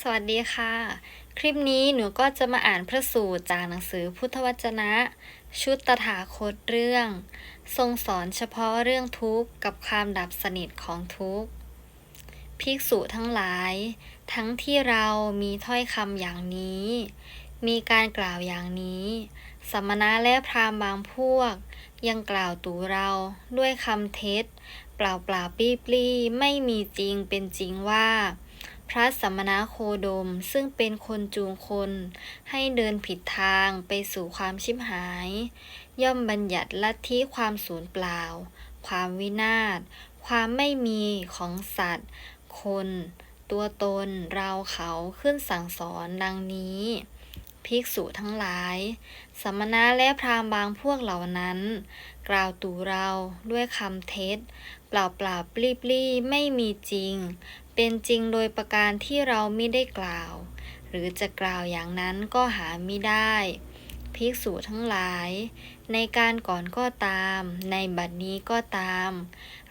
สวัสดีค่ะ คลิปนี้หนูก็จะมาอ่านพระสูตรจากหนังสือพุทธวจนะ ชุดตถาคตเรื่อง ทรงสอนเฉพาะเรื่องทุกข์กับความดับสนิทของทุกข์ภิกษุทั้งหลาย ทั้งที่เรามีถ้อยคำอย่างนี้ มีการกล่าวอย่างนี้ สมณะและพราหมณ์บางพวก ยังกล่าวตู่เราด้วยคำเท็จ เปล่าเปล่าปี้ปลี้ไม่มีจริงเป็นจริงว่า พระสมณโคดมซึ่งเป็นคนจูงคน ให้เดินผิดทางไปสู่ความชิบหาย ย่อมบัญญัติลัทธิความสูญเปล่า ความวินาศ ความไม่มีของสัตว์ คน ตัวตน เราเขาขึ้นสั่งสอนดังนี้ ภิกษุทั้งหลาย สมณะและพราหมณ์บางพวกเหล่านั้น กล่าวตู่เราด้วยคำเท็จ เปล่าเปล่าปลี้ปลี้ๆไม่มีจริง เป็นจริงโดยประการที่เราไม่ได้กล่าว หรือจะกล่าวอย่างนั้นก็หาไม่ได้ ภิกษุทั้งหลาย ในการก่อนก็ตาม ในบัดนี้ก็ตาม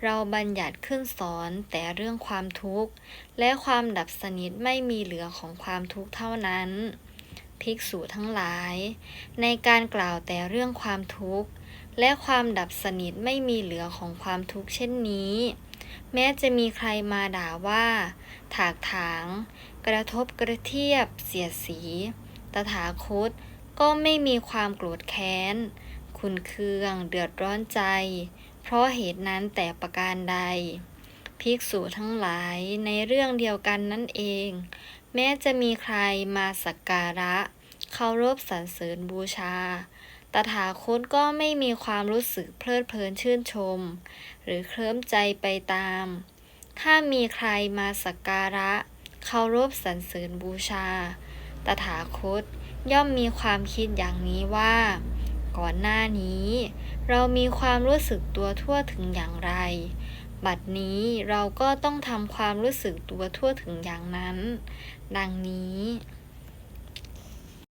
เราบัญญัติขึ้นสอนแต่เรื่องความทุกข์ และความดับสนิทไม่มีเหลือของความทุกข์เท่านั้น ภิกษุทั้งหลาย ในการกล่าวแต่เรื่องความทุกข์ และความดับสนิทไม่มีเหลือของความทุกข์เช่นนี้ แม้จะมีใครมาด่าว่า ถากถาง กระทบกระเทียบ เสียสี ตถาคตก็ไม่มีความโกรธแค้น คุณเคืองเดือดร้อนใจ เพราะเหตุนั้นแต่ประการใด ภิกษุทั้งหลายในเรื่องเดียวกันนั่นเอง แม้จะมีใครมาสักการะ เคารพสรรเสริญบูชา ตถาคตก็ไม่มีความรู้สึกเพลิดเพลินชื่นชม หรือเคลิ้มใจไปตาม ถ้ามีใครมาสักการะ เคารพสรรเสริญบูชา ตถาคตย่อมมีความคิดอย่างนี้ว่า ก่อนหน้านี้ เรามีความรู้สึกตัวทั่วถึงอย่างไร บัดนี้เราก็ต้องทำความรู้สึกตัวทั่วถึงอย่างนั้น ดังนี้